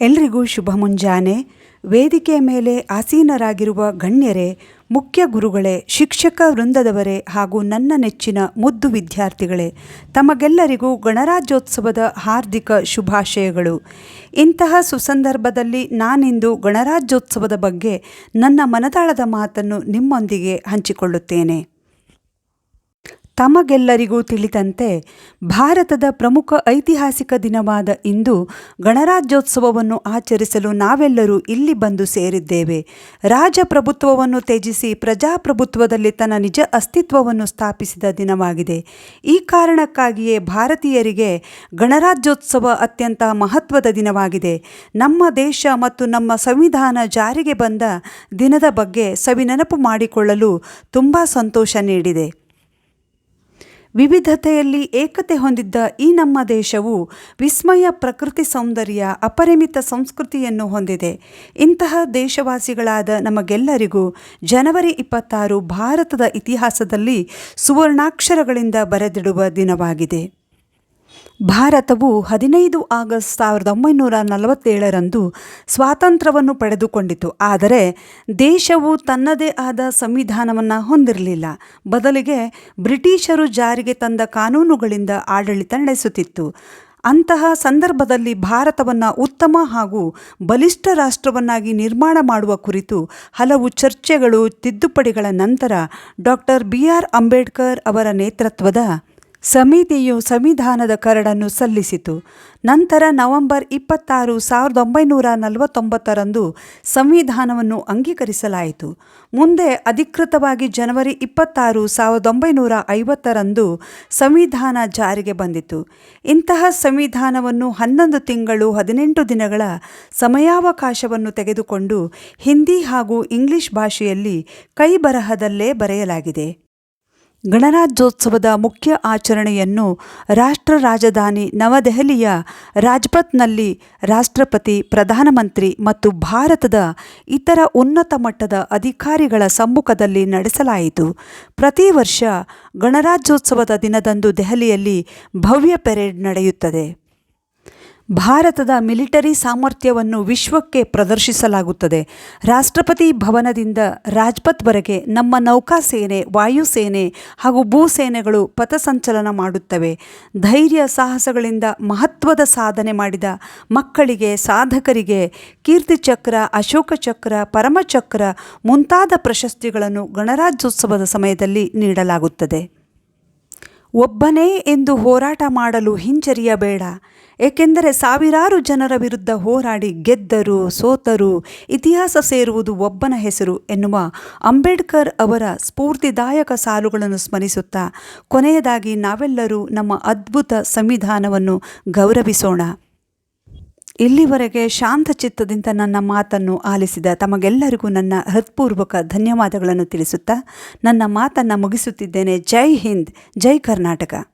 ಎಲ್ರಿಗೂ ಶುಭ ಮುಂಜಾನೆ. ವೇದಿಕೆಯ ಮೇಲೆ ಆಸೀನರಾಗಿರುವ ಗಣ್ಯರೇ, ಮುಖ್ಯ ಗುರುಗಳೇ, ಶಿಕ್ಷಕ ವೃಂದದವರೇ ಹಾಗೂ ನನ್ನ ನೆಚ್ಚಿನ ಮುದ್ದು ವಿದ್ಯಾರ್ಥಿಗಳೇ, ತಮಗೆಲ್ಲರಿಗೂ ಗಣರಾಜ್ಯೋತ್ಸವದ ಹಾರ್ದಿಕ ಶುಭಾಶಯಗಳು. ಇಂತಹ ಸುಸಂದರ್ಭದಲ್ಲಿ ನಾನಿಂದು ಗಣರಾಜ್ಯೋತ್ಸವದ ಬಗ್ಗೆ ನನ್ನ ಮನದಾಳದ ಮಾತನ್ನು ನಿಮ್ಮೊಂದಿಗೆ ಹಂಚಿಕೊಳ್ಳುತ್ತೇನೆ. ತಮಗೆಲ್ಲರಿಗೂ ತಿಳಿದಂತೆ ಭಾರತದ ಪ್ರಮುಖ ಐತಿಹಾಸಿಕ ದಿನವಾದ ಇಂದು ಗಣರಾಜ್ಯೋತ್ಸವವನ್ನು ಆಚರಿಸಲು ನಾವೆಲ್ಲರೂ ಇಲ್ಲಿ ಬಂದು ಸೇರಿದ್ದೇವೆ. ರಾಜಪ್ರಭುತ್ವವನ್ನು ತ್ಯಜಿಸಿ ಪ್ರಜಾಪ್ರಭುತ್ವದಲ್ಲಿ ತನ್ನ ನಿಜ ಅಸ್ತಿತ್ವವನ್ನು ಸ್ಥಾಪಿಸಿದ ದಿನವಾಗಿದೆ. ಈ ಕಾರಣಕ್ಕಾಗಿಯೇ ಭಾರತೀಯರಿಗೆ ಗಣರಾಜ್ಯೋತ್ಸವ ಅತ್ಯಂತ ಮಹತ್ವದ ದಿನವಾಗಿದೆ. ನಮ್ಮ ದೇಶ ಮತ್ತು ನಮ್ಮ ಸಂವಿಧಾನ ಜಾರಿಗೆ ಬಂದ ದಿನದ ಬಗ್ಗೆ ಸವಿನೆನಪು ಮಾಡಿಕೊಳ್ಳಲು ತುಂಬ ಸಂತೋಷ ನೀಡಿದೆ. ವಿವಿಧತೆಯಲ್ಲಿ ಏಕತೆ ಹೊಂದಿದ್ದ ಈ ನಮ್ಮ ದೇಶವು ವಿಸ್ಮಯ ಪ್ರಕೃತಿ ಸೌಂದರ್ಯ ಅಪರಿಮಿತ ಸಂಸ್ಕೃತಿಯನ್ನು ಹೊಂದಿದೆ. ಇಂತಹ ದೇಶವಾಸಿಗಳಾದ ನಮಗೆಲ್ಲರಿಗೂ ಜನವರಿ ಇಪ್ಪತ್ತಾರು ಭಾರತದ ಇತಿಹಾಸದಲ್ಲಿ ಸುವರ್ಣಾಕ್ಷರಗಳಿಂದ ಬರೆದಿಡುವ ದಿನವಾಗಿದೆ. ಭಾರತವು ಹದಿನೈದು ಆಗಸ್ಟ್ ಸಾವಿರದ ಒಂಬೈನೂರ ನಲವತ್ತೇಳರಂದು ಸ್ವಾತಂತ್ರ್ಯವನ್ನು ಪಡೆದುಕೊಂಡಿತು. ಆದರೆ ದೇಶವು ತನ್ನದೇ ಆದ ಸಂವಿಧಾನವನ್ನು ಹೊಂದಿರಲಿಲ್ಲ. ಬದಲಿಗೆ ಬ್ರಿಟಿಷರು ಜಾರಿಗೆ ತಂದ ಕಾನೂನುಗಳಿಂದ ಆಡಳಿತ ನಡೆಸುತ್ತಿತ್ತು. ಅಂತಹ ಸಂದರ್ಭದಲ್ಲಿ ಭಾರತವನ್ನು ಉತ್ತಮ ಹಾಗೂ ಬಲಿಷ್ಠ ರಾಷ್ಟ್ರವನ್ನಾಗಿ ನಿರ್ಮಾಣ ಮಾಡುವ ಕುರಿತು ಹಲವು ಚರ್ಚೆಗಳು ತಿದ್ದುಪಡಿಗಳ ನಂತರ ಡಾಕ್ಟರ್ ಬಿ ಆರ್ ಅಂಬೇಡ್ಕರ್ ಅವರ ನೇತೃತ್ವದ ಸಮಿತಿಯು ಸಂವಿಧಾನದ ಕರಡನ್ನು ಸಲ್ಲಿಸಿತು. ನಂತರ ನವೆಂಬರ್ ಇಪ್ಪತ್ತಾರು ಸಾವಿರದ ಒಂಬೈನೂರ ನಲವತ್ತೊಂಬತ್ತರಂದು ಸಂವಿಧಾನವನ್ನು ಅಂಗೀಕರಿಸಲಾಯಿತು. ಮುಂದೆ ಅಧಿಕೃತವಾಗಿ ಜನವರಿ ಇಪ್ಪತ್ತಾರು ಸಾವಿರದ ಒಂಬೈನೂರ ಐವತ್ತರಂದು ಸಂವಿಧಾನ ಜಾರಿಗೆ ಬಂದಿತು. ಇಂತಹ ಸಂವಿಧಾನವನ್ನು ಹನ್ನೊಂದು ತಿಂಗಳು ಹದಿನೆಂಟು ದಿನಗಳ ಸಮಯಾವಕಾಶವನ್ನು ತೆಗೆದುಕೊಂಡು ಹಿಂದಿ ಹಾಗೂ ಇಂಗ್ಲಿಷ್ ಭಾಷೆಯಲ್ಲಿ ಕೈ ಬರಹದಲ್ಲೇ ಬರೆಯಲಾಗಿದೆ. ಗಣರಾಜ್ಯೋತ್ಸವದ ಮುಖ್ಯ ಆಚರಣೆಯನ್ನು ರಾಷ್ಟ್ರ ರಾಜಧಾನಿ ನವದೆಹಲಿಯ ರಾಜ್ಪಥ್ನಲ್ಲಿ ರಾಷ್ಟ್ರಪತಿ, ಪ್ರಧಾನಮಂತ್ರಿ ಮತ್ತು ಭಾರತದ ಇತರ ಉನ್ನತ ಮಟ್ಟದ ಅಧಿಕಾರಿಗಳ ಸಮ್ಮುಖದಲ್ಲಿ ನಡೆಸಲಾಯಿತು. ಪ್ರತಿ ವರ್ಷ ಗಣರಾಜ್ಯೋತ್ಸವದ ದಿನದಂದು ದೆಹಲಿಯಲ್ಲಿ ಭವ್ಯ ಪೆರೇಡ್ ನಡೆಯುತ್ತದೆ. ಭಾರತದ ಮಿಲಿಟರಿ ಸಾಮರ್ಥ್ಯವನ್ನು ವಿಶ್ವಕ್ಕೆ ಪ್ರದರ್ಶಿಸಲಾಗುತ್ತದೆ. ರಾಷ್ಟ್ರಪತಿ ಭವನದಿಂದ ರಾಜ್ಪಥ್ವರೆಗೆ ನಮ್ಮ ನೌಕಾಸೇನೆ, ವಾಯುಸೇನೆ ಹಾಗೂ ಭೂಸೇನೆಗಳು ಪಥಸಂಚಲನ ಮಾಡುತ್ತವೆ. ಧೈರ್ಯ ಸಾಹಸಗಳಿಂದ ಮಹತ್ವದ ಸಾಧನೆ ಮಾಡಿದ ಮಕ್ಕಳಿಗೆ, ಸಾಧಕರಿಗೆ ಕೀರ್ತಿ ಚಕ್ರ, ಅಶೋಕ ಚಕ್ರ ಪರಮಚಕ್ರ ಮುಂತಾದ ಪ್ರಶಸ್ತಿಗಳನ್ನು ಗಣರಾಜ್ಯೋತ್ಸವದ ಸಮಯದಲ್ಲಿ ನೀಡಲಾಗುತ್ತದೆ. ಒಬ್ಬನೇ ಎಂದು ಹೋರಾಟ ಮಾಡಲು ಹಿಂಜರಿಯಬೇಡ. ಏಕೆಂದರೆ ಸಾವಿರಾರು ಜನರ ವಿರುದ್ಧ ಹೋರಾಡಿ ಗೆದ್ದರು, ಸೋತರು, ಇತಿಹಾಸ ಸೇರುವುದು ಒಬ್ಬನ ಹೆಸರು ಎನ್ನುವ ಅಂಬೇಡ್ಕರ್ ಅವರ ಸ್ಫೂರ್ತಿದಾಯಕ ಸಾಲುಗಳನ್ನು ಸ್ಮರಿಸುತ್ತಾ, ಕೊನೆಯದಾಗಿ ನಾವೆಲ್ಲರೂ ನಮ್ಮ ಅದ್ಭುತ ಸಂವಿಧಾನವನ್ನು ಗೌರವಿಸೋಣ. ಇಲ್ಲಿವರೆಗೆ ಶಾಂತಚಿತ್ತದಿಂದ ನನ್ನ ಮಾತನ್ನು ಆಲಿಸಿದ ತಮಗೆಲ್ಲರಿಗೂ ನನ್ನ ಹೃತ್ಪೂರ್ವಕ ಧನ್ಯವಾದಗಳನ್ನು ತಿಳಿಸುತ್ತಾ ನನ್ನ ಮಾತನ್ನು ಮುಗಿಸುತ್ತಿದ್ದೇನೆ. ಜೈ ಹಿಂದ್, ಜೈ ಕರ್ನಾಟಕ.